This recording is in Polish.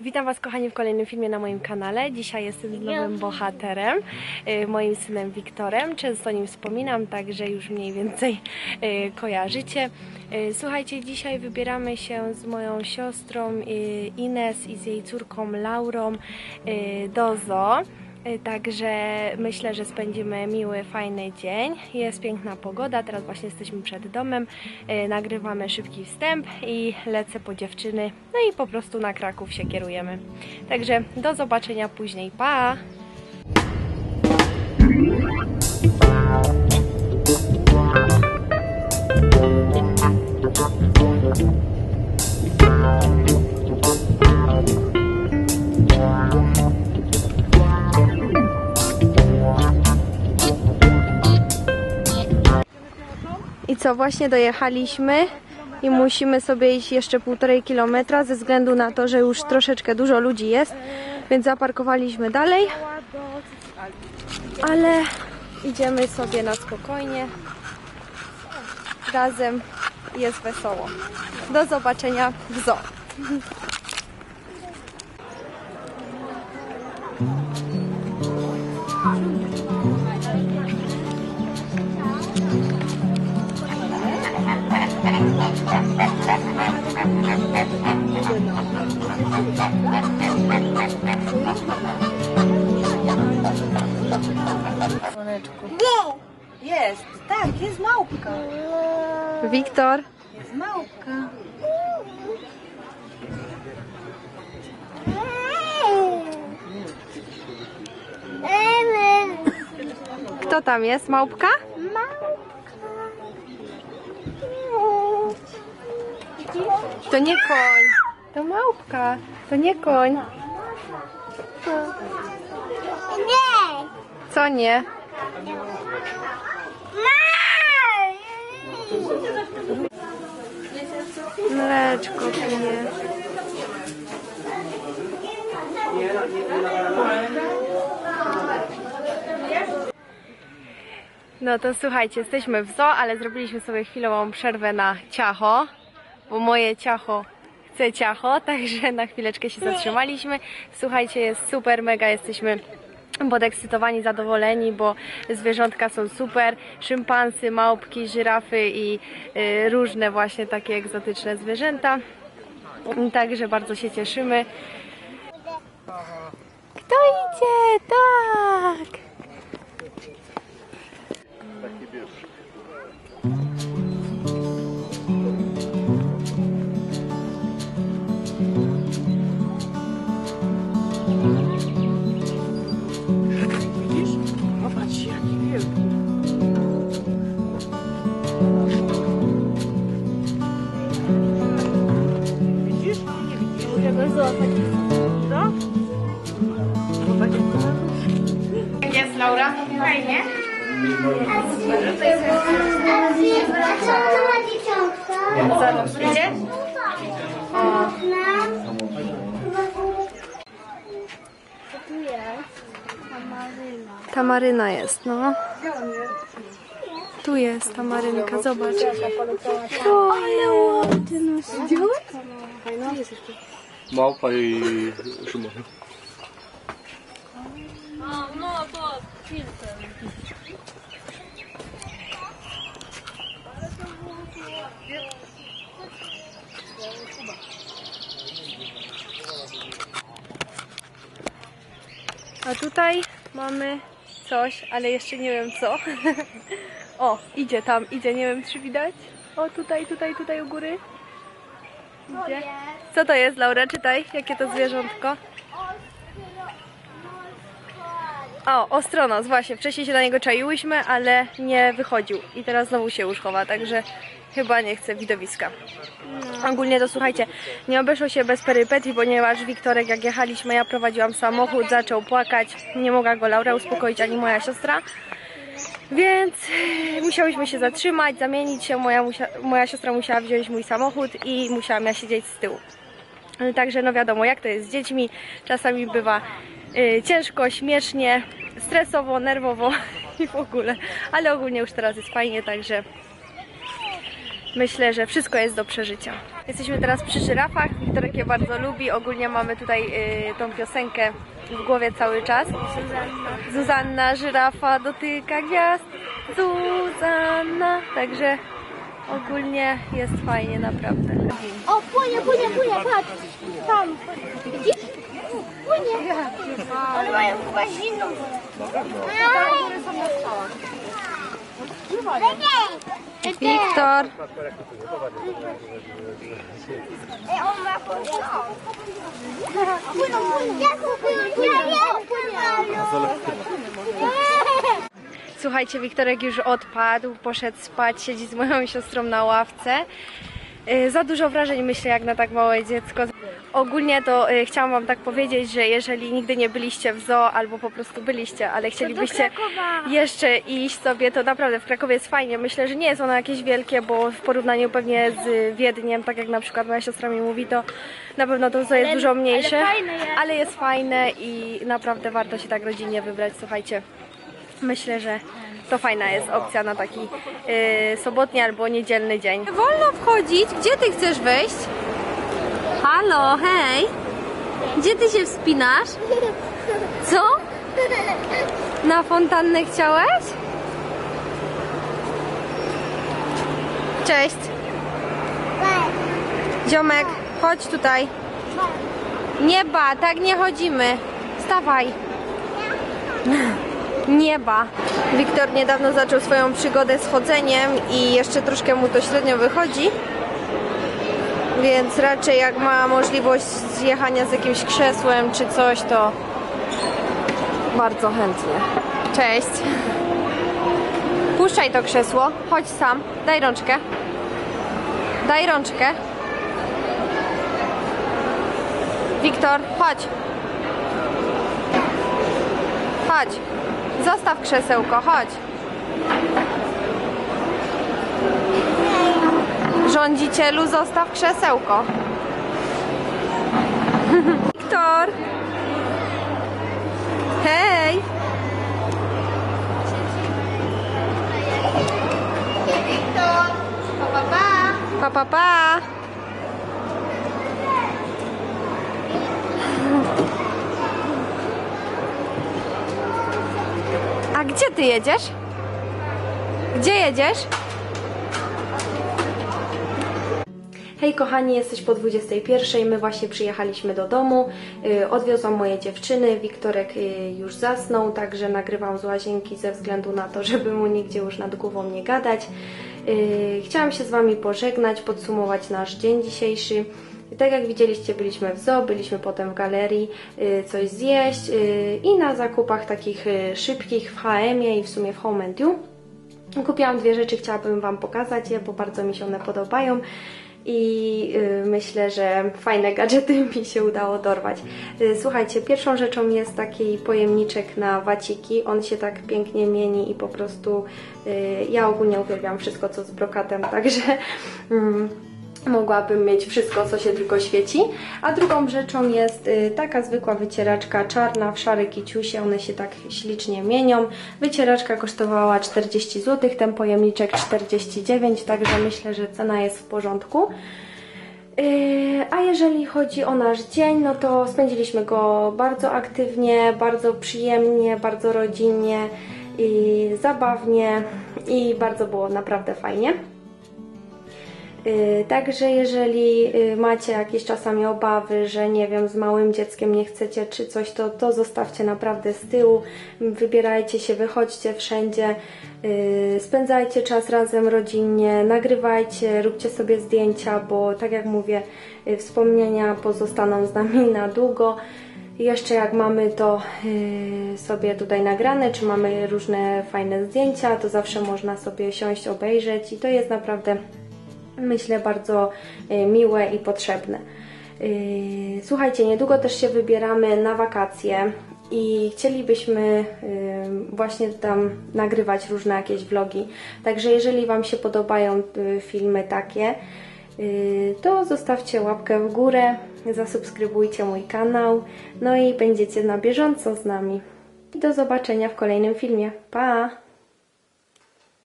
Witam Was kochani w kolejnym filmie na moim kanale. Dzisiaj jestem z nowym bohaterem, y, moim synem Wiktorem. Często o nim wspominam, także już mniej więcej y, kojarzycie. Y, Słuchajcie, dzisiaj wybieramy się z moją siostrą Ines i z jej córką Laurą do zoo. Y, Także myślę, że spędzimy miły, fajny dzień. Jest piękna pogoda, teraz właśnie jesteśmy przed domem. Y, Nagrywamy szybki wstęp i lecę po dziewczyny. No i po prostu na Kraków się kierujemy. Także do zobaczenia później. Pa! Co, właśnie dojechaliśmy i musimy sobie iść jeszcze półtorej kilometra ze względu na to, że już troszeczkę dużo ludzi jest, więc zaparkowaliśmy dalej. Ale idziemy sobie na spokojnie. Razem jest wesoło. Do zobaczenia w zoo. Jest, tak, jest małpka. Wiktor, Jest małpka. kto tam jest? Małpka? To nie koń. To małpka. To nie koń. Nie! Co nie? Mleczko pije. No to słuchajcie, jesteśmy w zoo, ale zrobiliśmy sobie chwilową przerwę na ciacho, bo moje ciacho chce ciacho, także na chwileczkę się zatrzymaliśmy. Słuchajcie, jest super, mega jesteśmy podekscytowani, zadowoleni, bo zwierzątka są super. Szympansy, małpki, żyrafy i y, różne właśnie takie egzotyczne zwierzęta. Także bardzo się cieszymy. Kto idzie? Tak! Popatrz, Fajnie. Idzie? Jest? Tamaryna. Jest, no. Tu jest tamarynka, zobacz. O, ale ładny. Małpa i Szymon. A tutaj mamy coś, ale jeszcze nie wiem co. O, idzie tam, idzie, nie wiem czy widać. O, tutaj, tutaj, tutaj u góry. Idzie. Co to jest, Laura? Czytaj, jakie to zwierzątko. O, ostronos, właśnie. Wcześniej się na niego czaiłyśmy, ale nie wychodził. I teraz znowu się już chowa, także chyba nie chce widowiska. Ogólnie to słuchajcie, nie obeszło się bez perypetii, ponieważ Wiktorek jak jechaliśmy, ja prowadziłam samochód, zaczął płakać. Nie mogła go Laura uspokoić, ani moja siostra. Więc musiałyśmy się zatrzymać, zamienić się. Moja, moja siostra musiała wziąć mój samochód i musiałam ja siedzieć z tyłu. Także no wiadomo, jak to jest z dziećmi. Czasami bywa ciężko, śmiesznie, stresowo, nerwowo i w ogóle. Ale ogólnie już teraz jest fajnie, także myślę, że wszystko jest do przeżycia. Jesteśmy teraz przy żyrafach, Wiktorek je bardzo lubi. Ogólnie mamy tutaj y, tą piosenkę w głowie cały czas. Zuzanna. Zuzanna, żyrafa dotyka gwiazd. Zuzanna. Także ogólnie jest fajnie, naprawdę. O, płynie, płynie, płynie, patrz. Tam. Widzisz? Płynie. One mają chyba zimną wodę. Wiktor. Ej, on ma płyną. Słuchajcie, Wiktorek już odpadł, poszedł spać, siedzi z moją siostrą na ławce. Y, Za dużo wrażeń myślę, jak na tak małe dziecko. Ogólnie to y, chciałam Wam tak powiedzieć, że jeżeli nigdy nie byliście w zoo, albo po prostu byliście, ale chcielibyście jeszcze iść sobie, to naprawdę w Krakowie jest fajnie. Myślę, że nie jest ono jakieś wielkie, bo w porównaniu pewnie z Wiedniem, tak jak na przykład moja siostra mi mówi, to na pewno to zoo jest dużo mniejsze. ale fajne jest. ale jest fajne i naprawdę warto się tak rodzinnie wybrać. Słuchajcie, Myślę, że to fajna jest opcja na taki yy, sobotni albo niedzielny dzień. Wolno wchodzić. Gdzie ty chcesz wejść? Halo, hej. Gdzie ty się wspinasz? Co? Na fontannę chciałeś? Cześć. Ziomek, chodź tutaj. Nieba, tak nie chodzimy. Stawaj. Nieba. Wiktor niedawno zaczął swoją przygodę z chodzeniem i jeszcze troszkę mu to średnio wychodzi. Więc raczej jak ma możliwość zjechania z jakimś krzesłem czy coś, to bardzo chętnie. Cześć. Puszczaj to krzesło. Chodź sam. Daj rączkę. Daj rączkę. Wiktor, chodź. Chodź. Zostaw krzesełko, chodź. Rządzicielu, zostaw krzesełko. Wiktor! Hej! Pa, pa, pa! A gdzie ty jedziesz? Gdzie jedziesz? Hej kochani, jesteś po 21. My właśnie przyjechaliśmy do domu. Yy, Odwiozłam moje dziewczyny. Wiktorek yy, już zasnął, także nagrywam z łazienki ze względu na to, żeby mu nigdzie już nad głową nie gadać. Yy, Chciałam się z Wami pożegnać, podsumować nasz dzień dzisiejszy. Tak jak widzieliście, byliśmy w zoo, byliśmy potem w galerii y, coś zjeść y, i na zakupach takich y, szybkich w H&M-ie i w sumie w Home You. Kupiłam dwie rzeczy, chciałabym Wam pokazać je, bo bardzo mi się one podobają i y, myślę, że fajne gadżety mi się udało dorwać. Y, słuchajcie, pierwszą rzeczą jest taki pojemniczek na waciki. On się tak pięknie mieni i po prostu y, ja ogólnie uwielbiam wszystko, co z brokatem, także mm, mogłabym mieć wszystko, co się tylko świeci. A drugą rzeczą jest y, taka zwykła wycieraczka czarna w szare kiciusie, one się tak ślicznie mienią. Wycieraczka kosztowała 40 zł, ten pojemniczek 49, także myślę, że cena jest w porządku. Yy, A jeżeli chodzi o nasz dzień, no to spędziliśmy go bardzo aktywnie, bardzo przyjemnie, bardzo rodzinnie i zabawnie i bardzo było naprawdę fajnie. Yy, Także jeżeli yy, macie jakieś czasami obawy, że nie wiem, z małym dzieckiem nie chcecie czy coś, to, to zostawcie naprawdę z tyłu, wybierajcie się, wychodźcie wszędzie, yy, spędzajcie czas razem rodzinnie, nagrywajcie, róbcie sobie zdjęcia, bo tak jak mówię, wspomnienia pozostaną z nami na długo. Jeszcze jak mamy to sobie tutaj nagrane, czy mamy różne fajne zdjęcia, to zawsze można sobie siąść, obejrzeć i to jest naprawdę myślę bardzo y, miłe i potrzebne. Y, Słuchajcie, niedługo też się wybieramy na wakacje i chcielibyśmy y, właśnie tam nagrywać różne jakieś vlogi. Także jeżeli Wam się podobają filmy takie, to zostawcie łapkę w górę, zasubskrybujcie mój kanał, no i będziecie na bieżąco z nami. Do zobaczenia w kolejnym filmie. Pa!